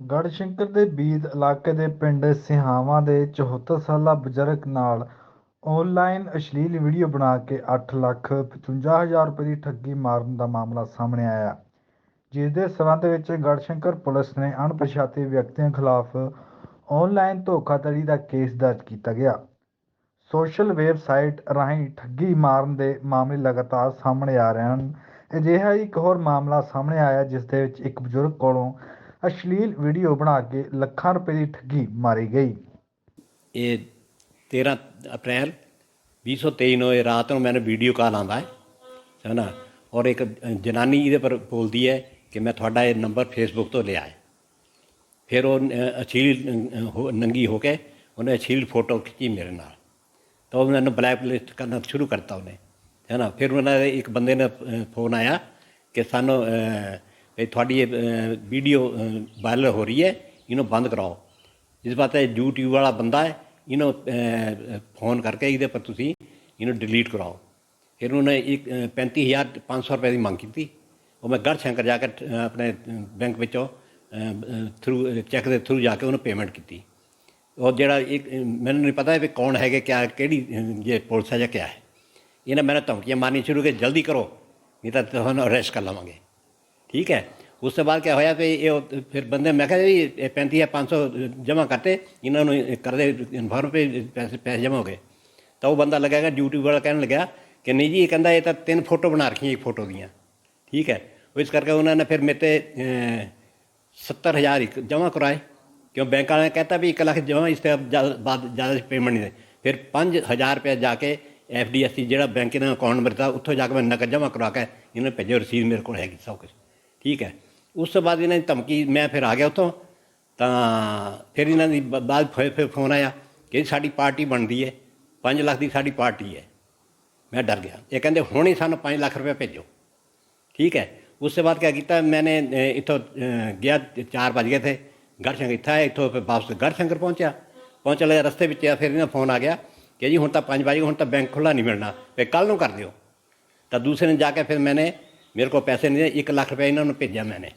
ਗੜਸ਼ੰਕਰ ਦੇ ਬੀਦ ਇਲਾਕੇ ਦੇ ਪਿੰਡ ਸਿਹਾਵਾਂ ਦੇ 74 ਸਾਲਾ ਬਜ਼ੁਰਗ ਨਾਲ ਆਨਲਾਈਨ ਅਸ਼ਲੀਲ ਵੀਡੀਓ ਬਣਾ ਕੇ 8 ਲੱਖ 55 ਹਜ਼ਾਰ ਰੁਪਏ ਦੀ ਠੱਗੀ ਮਾਰਨ ਦਾ ਮਾਮਲਾ ਸਾਹਮਣੇ ਆਇਆ। ਜਿਸ ਦੇ ਸਬੰਧ ਵਿੱਚ ਗੜਸ਼ੰਕਰ ਪੁਲਿਸ ਨੇ ਅਣਪਛਾਤੇ ਵਿਅਕਤੀਆਂ ਖਿਲਾਫ ਆਨਲਾਈਨ ਧੋਖਾਧੜੀ ਦਾ ਕੇਸ ਦਰਜ ਕੀਤਾ ਗਿਆ। ਸੋਸ਼ਲ ਵੈਬਸਾਈਟ ਰਾਹੀਂ ਠੱਗੀ ਮਾਰਨ ਦੇ ਮਾਮਲੇ ਲਗਾਤਾਰ ਸਾਹਮਣੇ ਆ ਰਹੇ ਹਨ। ਅਜਿਹਾ ਹੀ ਇੱਕ ਹੋਰ ਮਾਮਲਾ ਸਾਹਮਣੇ ਆਇਆ ਜਿਸ ਦੇ ਵਿੱਚ ਇੱਕ ਬਜ਼ੁਰਗ ਕੋਲੋਂ ਅਸ਼ਲੀਲ ਵੀਡੀਓ ਬਣਾ ਕੇ ਲੱਖਾਂ ਰੁਪਏ ਦੀ ਠੱਗੀ ਮਾਰੀ ਗਈ। ਇਹ 13 ਅਪ੍ਰੈਲ 2023 ਨੂੰ ਇਹ ਰਾਤ ਨੂੰ ਮੈਨੂੰ ਵੀਡੀਓ ਕਾਲ ਆਉਂਦਾ ਹੈ ਹੈ ਨਾ? ਔਰ ਇੱਕ ਜਨਾਨੀ ਇਹਦੇ ਪਰ ਬੋਲਦੀ ਹੈ ਕਿ ਮੈਂ ਤੁਹਾਡਾ ਇਹ ਨੰਬਰ ਫੇਸਬੁੱਕ ਤੋਂ ਲਿਆ ਹੈ। ਫਿਰ ਉਹ ਅ, ਅਸ਼ਲੀਲ ਹੋ- ਨੰਗੀ ਹੋ ਕੇ ਉਹਨੇ ਅਸ਼ਲੀਲ ਫੋਟੋ ਖਿੱਚੀ ਮੇਰੇ ਨਾਲ। ਤਾਂ ਉਹ ਮੈਨੂੰ ਬਲੈਕਲਿਸਟ ਕਰਨਾ ਸ਼ੁਰੂ ਕਰਤਾ ਉਹਨੇ ਹੈ ਨਾ? ਫਿਰ ਉਹਨਾਂ ਦੇ ਇੱਕ ਬੰਦੇ ਨੇ ਫੋਨ ਆਇਆ ਕਿ ਸਾਨੂੰ ਅ, ਤੁਹਾਡੀ ਇਹ ਵੀਡੀਓ ਵਾਇਰਲ ਹੋ ਰਹੀ ਹੈ ਇਹਨੂੰ ਬੰਦ ਕਰਾਓ। ਇਸ ਵਾਸਤੇ ਹੈ YouTube ਵਾਲਾ ਬੰਦਾ ਹੈ ਇਹਨੂੰ ਫੋਨ ਕਰਕੇ ਇਹਦੇ ਪਰ ਤੁਸੀਂ ਇਹਨੂੰ ਡਿਲੀਟ ਕਰਾਓ। ਫਿਰ ਉਹਨੇ ਇੱਕ ਅ, 35500 ਰੁਪਏ ਦੀ ਮੰਗ ਕੀਤੀ। ਉਹ ਮੈਂ ਗੜ੍ਹ ਸ਼ੰਕਰ ਜਾ ਕੇ ਆਪਣੇ ਬੈਂਕ ਵਿੱਚੋਂ ਥਰੂ ਚੈੱਕ ਦੇ ਥਰੂ ਜਾ ਕੇ ਉਹਨੂੰ ਪੇਮੈਂਟ ਕੀਤੀ। ਉਹ ਜਿਹੜਾ ਇੱਕ ਮੈਨੂੰ ਨਹੀਂ ਪਤਾ ਵੀ ਕੌਣ ਹੈਗੇ ਕਿਆ ਕਿਹੜੀ ਜੇ ਪੁਲਿਸ ਹੈ ਜਾਂ ਕਿਆ ਹੈ। ਇਹਨੇ ਮੈਨੂੰ ਧਮਕੀਆਂ ਮਾਰਨੀ ਸ਼ੁਰੂ ਕਿ ਜਲਦੀ ਕਰੋ ਨਹੀਂ ਤਾਂ ਤੁਹਾਨੂੰ ਅਰੈਸਟ ਕਰ ਲਵਾਂਗੇ। ਠੀਕ ਹੈ। ਉਸ ਤੋਂ ਬਾਅਦ ਕੀ ਹੋਇਆ ਵੀ ਇਹ ਫਿਰ ਬੰਦੇ ਮੈਂ ਕਿਹਾ ਜੀ ਇਹ 35 500 ਜਮ੍ਹਾਂ ਕਰਤੇ ਇਹਨਾਂ ਨੂੰ ਕਰਦੇ ਇਨਫਾਰਮ ਪੇ ਪੈਸੇ ਪੈਸੇ ਜਮ੍ਹਾਂ ਹੋ ਗਏ। ਤਾਂ ਉਹ ਬੰਦਾ ਲੱਗੇਗਾ YouTube ਵਾਲਾ ਕਹਿਣ ਲੱਗਾ ਕਿ ਨਹੀਂ ਜੀ ਇਹ ਕਹਿੰਦਾ ਇਹ ਤਾਂ ਤਿੰਨ ਫੋਟੋ ਬਣਾ ਰੱਖੀਆਂ ਇੱਕ ਫੋਟੋ ਦੀਆਂ। ਠੀਕ ਹੈ। ਇਸ ਕਰਕੇ ਉਹਨਾਂ ਨੇ ਫਿਰ ਮੇਰੇ ਤੇ ਅਹ, 70000 ਇੱਕ ਜਮ੍ਹਾਂ ਕਰਾਏ। ਕਿਉਂ ਬੈਂਕ ਵਾਲਿਆਂ ਨੇ ਕਹਿਤਾ ਵੀ 1 ਲੱਖ ਜਮ੍ਹਾਂ ਇਸ ਤੋਂ ਜ਼ਿਆਦਾ- ਬਾਅਦ ਜ਼ਿਆਦਾ ਪੇਮੈਂਟ ਨਹੀਂ ਦੇ। ਫਿਰ 5000 ਰੁਪਏ ਜਾ ਕੇ ਐਫਡੀਐਸਸੀ ਜਿਹੜਾ ਬੈਂਕ ਦਾ ਅਕਾਊਂਟ ਨੰਬਰ ਦਿੱਤਾ ਉੱਥੋਂ ਜਾ ਕੇ ਮੈਂ ਨਕਦ ਜਮ੍ਹਾਂ ਕਰਵਾ ਕੇ ਇਹਨਾਂ ਨੇ ਭੇਜੋ ਰਸੀਦ ਮੇਰੇ ਕੋਲ ਹੈਗੀ ਸਭ ਕੁਝ ਠੀਕ ਹੈ ਉਸ ਤੋਂ ਬਾਅਦ ਇਹਨਾਂ ਦੀ ਧਮਕੀ ਮੈਂ ਫਿਰ ਆ ਗਿਆ ਉੱਥੋਂ ਤਾਂ ਫਿਰ ਇਹਨਾਂ ਦੀ ਬ- ਬਾਅਦ ਫਿਰ ਫਿਰ ਫੋਨ ਆਇਆ ਕਿ ਸਾਡੀ ਪਾਰਟੀ ਬਣਦੀ ਹੈ 5 ਲੱਖ ਦੀ ਸਾਡੀ ਪਾਰਟੀ ਹੈ ਮੈਂ ਡਰ ਗਿਆ ਇਹ ਕਹਿੰਦੇ ਹੁਣ ਹੀ ਸਾਨੂੰ 5 ਲੱਖ ਰੁਪਏ ਭੇਜੋ ठीक है उसके बाद क्या किया मैंने अ, इतो अ, गया चार बज गए थे गढ़शंकर इतना है इतो फिर वापस गढ़शंकर पहुंचा पहुंच लगे रस्ते ਵਿੱਚ ਆ ਫਿਰ ਇਹਨਾਂ ਫੋਨ ਆ ਗਿਆ ਕਿ ਜੀ ਹੁਣ ਤਾਂ 5 ਵਜੇ ਹੁਣ ਤਾਂ ਬੈਂਕ ਖੁੱਲਾ ਨਹੀਂ ਮਿਲਣਾ ਫਿਰ ਕੱਲ ਨੂੰ ਕਰ ਦਿਓ ਤਾਂ ਦੂਸਰੇ ਦਿਨ ਜਾ ਕੇ ਫਿਰ ਮੈਨੇ ਮੇਰੇ ਕੋਲ ਪੈਸੇ ਨਹੀਂ 1 ਲੱਖ ਰੁਪਏ ਇਹਨਾਂ ਨੂੰ ਭੇਜਿਆ ਮੈਨੇ।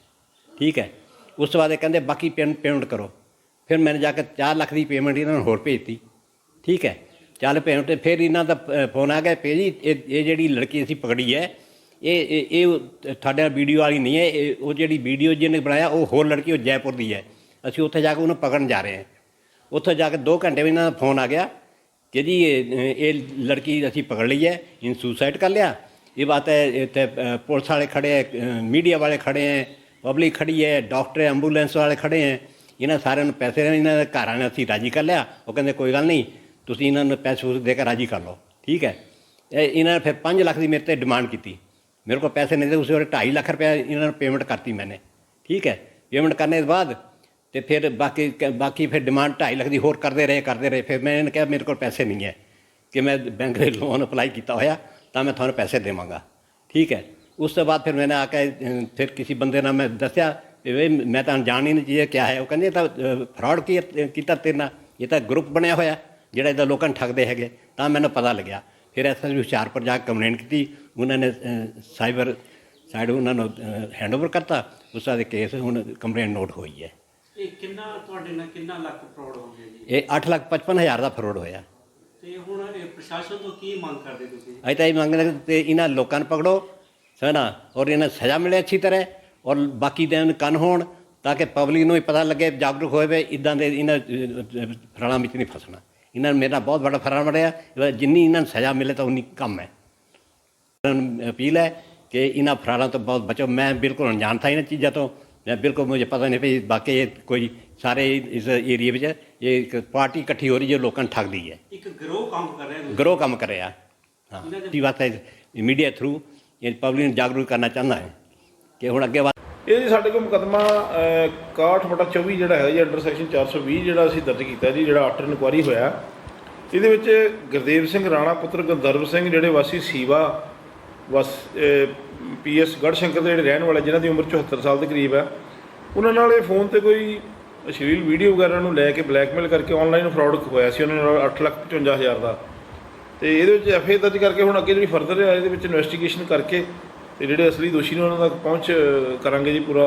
ਠੀਕ ਹੈ? ਉਸ ਤੋਂ ਬਾਅਦ ਇਹ ਕਹਿੰਦੇ, ਬਾਕੀ ਪੇਮੈਂਟ ਕਰੋ। ਫਿਰ ਮੈਨੇ ਜਾ ਕੇ 4 ਲੱਖ ਦੀ ਪੇਮੈਂਟ ਇਹਨਾਂ ਨੂੰ ਹੋਰ ਭੇਜਤੀ। ਠੀਕ ਹੈ? ਚੱਲ ਪੇਮੈਂਟ ਫਿਰ ਇਹਨਾਂ ਦਾ ਫੋਨ ਆ ਗਿਆ ਪੇ ਜੀ ਇਹ ਇਹ ਜਿਹੜੀ ਲੜਕੀ ਅਸੀਂ ਪਕੜੀ ਹੈ, ਇਹ ਇਹ ਤੁਹਾਡੇ ਤੁਹਾਡਾ ਵੀਡੀਓ ਵਾਲੀ ਨਹੀਂ ਹੈ, ਇਹ, ਉਹ ਜਿਹੜੀ ਵੀਡੀਓ ਜਿਹਨੇ ਬਣਾਇਆ, ਉਹ ਹੋਰ ਲੜਕੀ ਉਹ ਜੈਪੁਰ ਦੀ ਹੈ। ਅਸੀਂ ਉੱਥੇ ਜਾ ਕੇ ਉਹਨੂੰ ਪਕੜਨ ਜਾ ਰਹੇ ਹਾਂ। ਉੱਥੇ ਜਾ ਕੇ 2 ਘੰਟੇ ਵਿੱਚ ਇਹਨਾਂ ਦਾ ਫੋਨ ਆ ਗਿਆ ਕਿ ਜੀ, ਇਹ ਲੜਕੀ ਅਸੀਂ ਪਕੜ ਲਈ ਹੈ, ਇਹਨੂੰ ਸੁਸਾਈਡ ਕਰ ਲਿਆ। ਇਹ ਬਾਤ ਹੈ ਇੱਥੇ ਅ, ਪੁਲਿਸ ਵਾਲੇ ਖੜੇ ਹੈ ਮੀਡੀਆ ਵਾਲੇ ਖੜੇ ਹੈ ਪਬਲਿਕ ਖੜੀ ਹੈ ਡਾਕਟਰ ਐਂਬੂਲੈਂਸ ਵਾਲੇ ਖੜੇ ਹੈ ਇਹਨਾਂ ਸਾਰਿਆਂ ਨੂੰ ਪੈਸੇ ਇਹਨਾਂ ਦੇ ਘਰਾਂ ਨੇ ਅਸੀਂ ਰਾਜੀ ਕਰ ਲਿਆ ਉਹ ਕਹਿੰਦੇ ਕੋਈ ਗੱਲ ਨਹੀਂ ਤੁਸੀਂ ਇਹਨਾਂ ਨੂੰ ਪੈਸੇ ਪੂਸੇ ਦੇ ਕੇ ਰਾਜੀ ਕਰ ਲਓ ਠੀਕ ਹੈ ਇਹ ਇਹਨਾਂ ਨੇ ਫਿਰ 5 ਲੱਖ ਦੀ ਮੇਰੇ ਤੇ ਡਿਮਾਂਡ ਕੀਤੀ ਮੇਰੇ ਕੋਲ ਪੈਸੇ ਨਹੀਂ ਦੇ ਉਸੇ ਵੇਲੇ 2.5 ਲੱਖ ਰੁਪਏ ਇਹਨਾਂ ਨੂੰ ਪੇਮੈਂਟ ਕਰਤੀ ਮੈਨੇ ਠੀਕ ਹੈ ਪੇਮੈਂਟ ਕਰਨੇ ਦੇ ਬਾਅਦ ਤੇ ਫਿਰ ਬਾਕੀ ਬਾਕੀ ਫਿਰ ਡਿਮਾਂਡ 2.5 ਲੱਖ ਦੀ ਹੋਰ ਕਰਦੇ ਰਹੇ ਕਰਦੇ ਰਹੇ ਫਿਰ ਮੈਂ ਇਹਨਾਂ ਨੇ ਕਿਹਾ ਮੇਰੇ ਕੋਲ ਪੈਸੇ ਨਹੀਂ ਹੈ ਕਿ ਮੈਂ ਬੈਂਕ ਦੇ ਲੋਨ ਅਪਲਾਈ ਕੀਤਾ ਹੋਇਆ ਤਾਂ ਮੈਂ ਤੁਹਾਨੂੰ ਪੈਸੇ ਦੇਵਾਂਗਾ। ਠੀਕ ਹੈ। ਉਸ ਤੋਂ ਬਾਅਦ ਫਿਰ ਮੈंने ਆ ਕੇ ਫਿਰ ਕਿਸੇ ਬੰਦੇ ਨਾਲ ਮੈਂ ਦੱਸਿਆ ਵੀ ਮੈਂ ਤਾਂ ਜਾਣ ਹੀ ਨਹੀਂ ਚਾਹੀਏ ਕਿਆ ਹੈ? ਉਹ ਕਹਿੰਦੇ ਤਾਂ ਫਰਾਡ ਕੀਤਾ ਤੇਰੇ ਨਾਲ? ਇਹ ਤਾਂ ਗਰੁੱਪ ਬਣਿਆ ਹੋਇਆ ਜਿਹੜਾ ਇਹਦਾ ਲੋਕਾਂ ਨੂੰ ਠੱਗਦੇ ਹੈਗੇ। ਤਾਂ ਮੈਨੂੰ ਪਤਾ ਲੱਗਿਆ। ਫਿਰ ਐਸਐਸਪੀ ਹੁਸ਼ਿਆਰਪੁਰ ਜਾ ਕੇ ਕੰਪਲੇਂਟ ਕੀਤੀ। ਉਹਨਾਂ ਨੇ ਸਾਈਬਰ ਸਾਈਡ ਉਹਨਾਂ ਨੂੰ ਹੈਂਡਓਵਰ ਕਰਤਾ। ਉਸ ਦਾ ਕੇਸ ਹੁਣ ਕੰਪਲੇਂਟ ਨੋਟ ਹੋਈ ਹੈ। ਇਹ ਕਿੰਨਾ ਤੁਹਾਡੇ ਨਾਲ ਕਿੰਨਾ ਲੱਖ ਫਰਾਡ ਹੋ ਗਿਆ ਜੀ? ਇਹ 8 ਲੱਖ 55 ਹਜ਼ਾਰ ਦਾ ਫਰੋਡ ਹੋਇਆ। ਤੇ ਹੁਣ ਇਹ ਪ੍ਰਸ਼ਾਸਨ ਤੋਂ ਕੀ ਮੰਗ ਕਰਦੇ ਤੁਸੀਂ? ਅਸੀਂ ਤਾਂ ਇਹ ਮੰਗਦੇ ਹਾਂ ਤੇ ਇਹਨਾਂ ਲੋਕਾਂ ਨੂੰ ਪਕੜੋ ਸਨਾ ਔਰ ਇਹਨਾਂ ਨੂੰ ਸਜ਼ਾ ਮਿਲੇ ਅੱਛੀ ਤਰ੍ਹਾਂ, ਔਰ ਬਾਕੀ ਦੇ ਕੰਨ ਹੋਣ ਤਾਂ ਕਿ ਪਬਲਿਕ ਨੂੰ ਵੀ ਪਤਾ ਲੱਗੇ, ਜਾਗਰੂਕ ਹੋਵੇ, ਇਦਾਂ ਦੇ ਇਹਨਾਂ ਫਰਾਲਾਂ ਵਿੱਚ ਨਹੀਂ ਫਸਣਾ। ਇਹਨਾਂ ਨੂੰ ਮੇਰਾ ਬਹੁਤ ਵੱਡਾ ਫਰਾਡ ਬਣਿਆ ਜਿੰਨੀ ਇਹਨਾਂ ਨੂੰ ਸਜ਼ਾ ਮਿਲੇ ਤਾਂ ਉਨੀ ਕੰਮ ਹੈ। ਅਪੀਲ ਹੈ ਕਿ ਇਹਨਾਂ ਫਰਾਲਾਂ ਤੋਂ ਬਹੁਤ ਬਚੋ। ਮੈਂ ਬਿਲਕੁਲ ਅਣਜਾਣ ਥਾ ਇਹਨਾਂ ਚੀਜ਼ਾਂ ਤੋਂ। ਮੈਂ ਬਿਲਕੁਲ ਮੁਝੇ ਪਤਾ ਨਹੀਂ ਵੀ ਬਾਕੀ ਇਹ ਕੋਈ ਸਾਰੇ ਇਸ ਏਰੀਏ ਵਿੱਚ ਇਹ ਇੱਕ ਪਾਰਟੀ ਇਕੱਠੀ ਹੋ ਰਹੀ ਜੋ ਲੋਕਾਂ ਨੂੰ ਠੱਗਦੀ ਹੈ। ਇੱਕ ਗਰੋਹ ਕੰਮ ਕਰ ਰਿਹਾ ਹੈ ਗਰੋ ਕੰਮ ਕਰਿਆ ਹਾਂ ਇਹ ਬਾਤ ਹੈ? ਮੀਡੀਆ ਥਰੂ ਇਹ ਪਬਲਿਕ ਨੂੰ ਜਾਗਰੂਕ ਕਰਨਾ ਚਾਹੁੰਦਾ ਹੈ ਕਿ ਹੁਣ ਅੱਗੇ ਵਾ- ਇਹ ਜੀ ਸਾਡੇ ਕੋਲ ਮੁਕੱਦਮਾ ਅਹ, 61 ਬਟਾ 24 ਜਿਹੜਾ ਹੈ ਜੀ ਅੰਡਰ ਸੈਕਸ਼ਨ 420 ਜਿਹੜਾ ਅਸੀਂ ਦਰਜ ਕੀਤਾ ਜੀ ਜਿਹੜਾ ਆਫਟਰ ਇਨਕੁਆਰੀ ਹੋਇਆ। ਇਹਦੇ ਵਿੱਚ ਗੁਰਦੇਵ ਸਿੰਘ ਰਾਣਾ ਪੁੱਤਰ ਗੰਧਰਵ ਸਿੰਘ ਜਿਹੜੇ ਵਾਸੀ ਸੀਵਾ ਵਸ ਪੀਐਸ ਗੜਸ਼ੰਕਰ ਦੇ ਜਿਹੜੇ ਰਹਿਣ ਵਾਲੇ ਜਿਨ੍ਹਾਂ ਦੀ ਉਮਰ 74 ਸਾਲ ਦੇ ਕਰੀਬ ਹੈ ਉਹਨਾਂ ਨਾਲ ਇਹ ਫੋਨ ਤੇ ਕੋਈ ਅਸ਼ਲੀਲ ਵੀਡੀਓ ਵਗੈਰਾ ਨੂੰ ਲੈ ਕੇ ਬਲੈਕਮੇਲ ਕਰਕੇ ਆਨਲਾਈਨ ਫਰਾਡ ਹੋਇਆ ਸੀ ਉਹਨਾਂ ਨਾਲ 855000 ਦਾ। ਤੇ ਇਹਦੇ ਵਿੱਚ ਐਫਏ ਦਰਜ ਕਰਕੇ ਹੁਣ ਅੱਗੇ ਜਿਹੜੀ ਫਰਦਰ ਹੈ ਇਹਦੇ ਵਿੱਚ ਇਨਵੈਸਟੀਗੇਸ਼ਨ ਕਰਕੇ ਤੇ ਜਿਹੜੇ ਅਸਲੀ ਦੋਸ਼ੀ ਨੇ ਉਹਨਾਂ ਤੱਕ ਪਹੁੰਚ ਕਰਾਂਗੇ ਜੀ ਪੂਰਾ